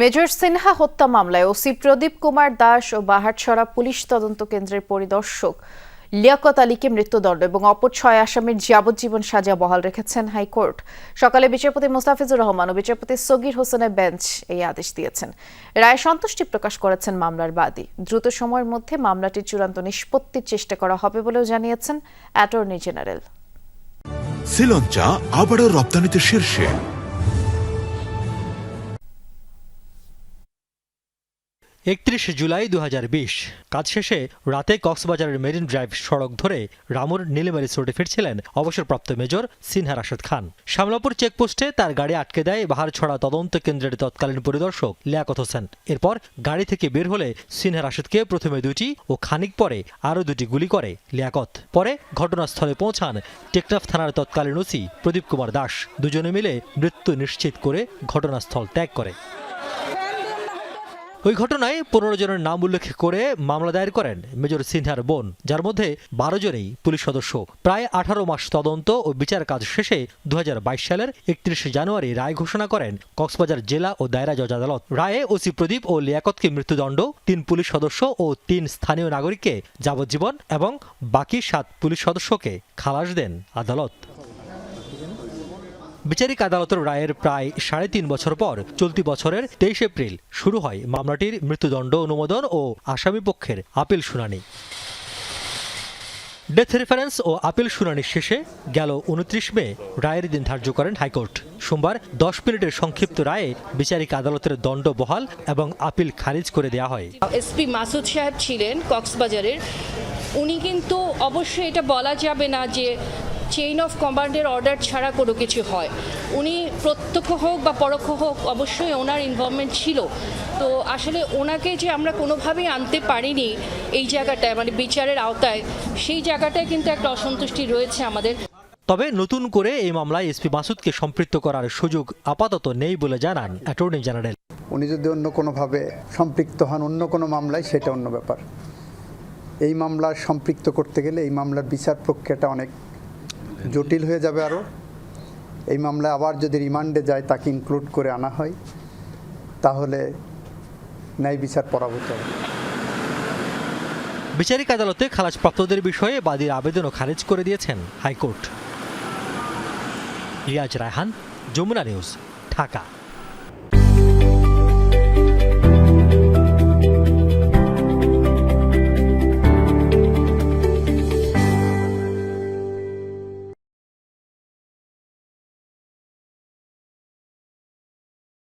Major Sinha হত্যা মামলায় OC Pradip Kumar Das ও বাহারছড়া পুলিশ তদন্ত কেন্দ্রের পরিদর্শক লিয়াকত আলীকে মৃত্যুদণ্ড এবং অপর ছয় আসামির যাবজ্জীবন সাজা বহাল রেখেছেন হাইকোর্ট। সকালে বিচারপতি মোস্তাফিজুর রহমান ও বিচারপতি সগির হোসেনের বেঞ্চ এই আদেশ দিয়েছেন। রায় সন্তুষ্টি প্রকাশ করেছেন মামলার বাদী। দ্রুত সময়ের মধ্যে মামলাটির চূড়ান্ত নিষ্পত্তির চেষ্টা করা হবে বলেও জানিয়েছেন অ্যাটর্নি জেনারেল। শ্রীলঞ্চা আবারও রপ্তানিতে শীর্ষে। একত্রিশে জুলাই দু হাজার বিশ। কাজ শেষে রাতে কক্সবাজারের মেরিন ড্রাইভ সড়ক ধরে রামুর নীলিমারি রোডে ফিরছিলেন অবসরপ্রাপ্ত মেজর সিনহা রাশেদ খান। শামলাপুর চেকপোস্টে তার গাড়ি আটকে দেয় বাহারছড়া তদন্ত কেন্দ্রের তৎকালীন পরিদর্শক লিয়াকত হোসেন। এরপর গাড়ি থেকে বের হলে সিনহা রাশেদকে প্রথমে দুটি ও খানিক পরে আরও দুটি গুলি করে লিয়াকত। পরে ঘটনাস্থলে পৌঁছান টেকনাফ থানার তৎকালীন ওসি প্রদীপ কুমার দাস। দুজনে মিলে মৃত্যু নিশ্চিত করে ঘটনাস্থল ত্যাগ করে। ওই ঘটনায় পনেরো জনের নাম উল্লেখ করে মামলা দায়ের করেন মেজর সিনহার বোন, যার মধ্যে বারো জনেই পুলিশ সদস্য। প্রায় আঠারো মাস তদন্ত ও বিচার কাজ শেষে দু হাজার বাইশ সালের একত্রিশে জানুয়ারি রায় ঘোষণা করেন কক্সবাজার জেলা ও দায়রা জজ আদালত। রায়ে ওসি প্রদীপ ও লিয়াকতকে মৃত্যুদণ্ড, তিন পুলিশ সদস্য ও তিন স্থানীয় নাগরিককে যাবজ্জীবন এবং বাকি সাত পুলিশ সদস্যকে খালাস দেন আদালত। বিচারিক আদালতের রায়ের প্রায় সাড়ে তিন বছর পর চলতি বছরের তেইশ এপ্রিল শুরু হয় মামলাটির মৃত্যুদণ্ড অনুমোদন ও আসামি পক্ষের আপিল শুনানি। ডেথ রেফারেন্স ও আপিল শুনানি শেষে গেল উনত্রিশ মে রায়ের দিন ধার্য করেন হাইকোর্ট। সোমবার দশ মিনিটের সংক্ষিপ্ত রায়ে বিচারিক আদালতের দণ্ড বহাল এবং আপিল খারিজ করে দেওয়া হয়। এসপি মাসুদ সাহেব ছিলেন কক্সবাজারের। উনি কিন্তু অবশ্যই এটা বলা যাবে না যে চেইন অফ কমান্ডের অর্ডার ছাড়া কোনো কিছু হয়। উনি প্রত্যক্ষ হোক বা পরোক্ষ হোক অবশ্যই ওনার ইনভলভমেন্ট ছিল। তো আসলে ওনাকে যে আমরা কোনোভাবেই আনতে পারিনি এই জায়গাটায় মানে বিচারের আওতায় সেই জায়গাটায় কিন্তু একটা অসন্তুষ্টি রয়েছে আমাদের। তবে নতুন করে এই মামলায় এসপি মাসুদকে সম্পৃক্ত করার সুযোগ আপাতত নেই বলে জানান অ্যাটর্নি জেনারেল। উনি যদি অন্য কোনোভাবে সম্পৃক্ত হন অন্য কোনো মামলায় সেটা অন্য ব্যাপার। এই মামলার সম্পৃক্ত করতে গেলে এই মামলার বিচার প্রক্রিয়াটা অনেক জটিল হয়ে যাবে আরও। এই মামলায় আবার যদি রিমান্ডে যায়, তাকে ইনক্লুড করে আনা হয়, তাহলে ন্যায় বিচার পরাভূত হবে। বিচারিক আদালতে খালাসপ্রাপ্তদের বিষয়ে বাদীর আবেদনও খারিজ করে দিয়েছেন high court. Riaz Raihan, Jamuna news, Dhaka.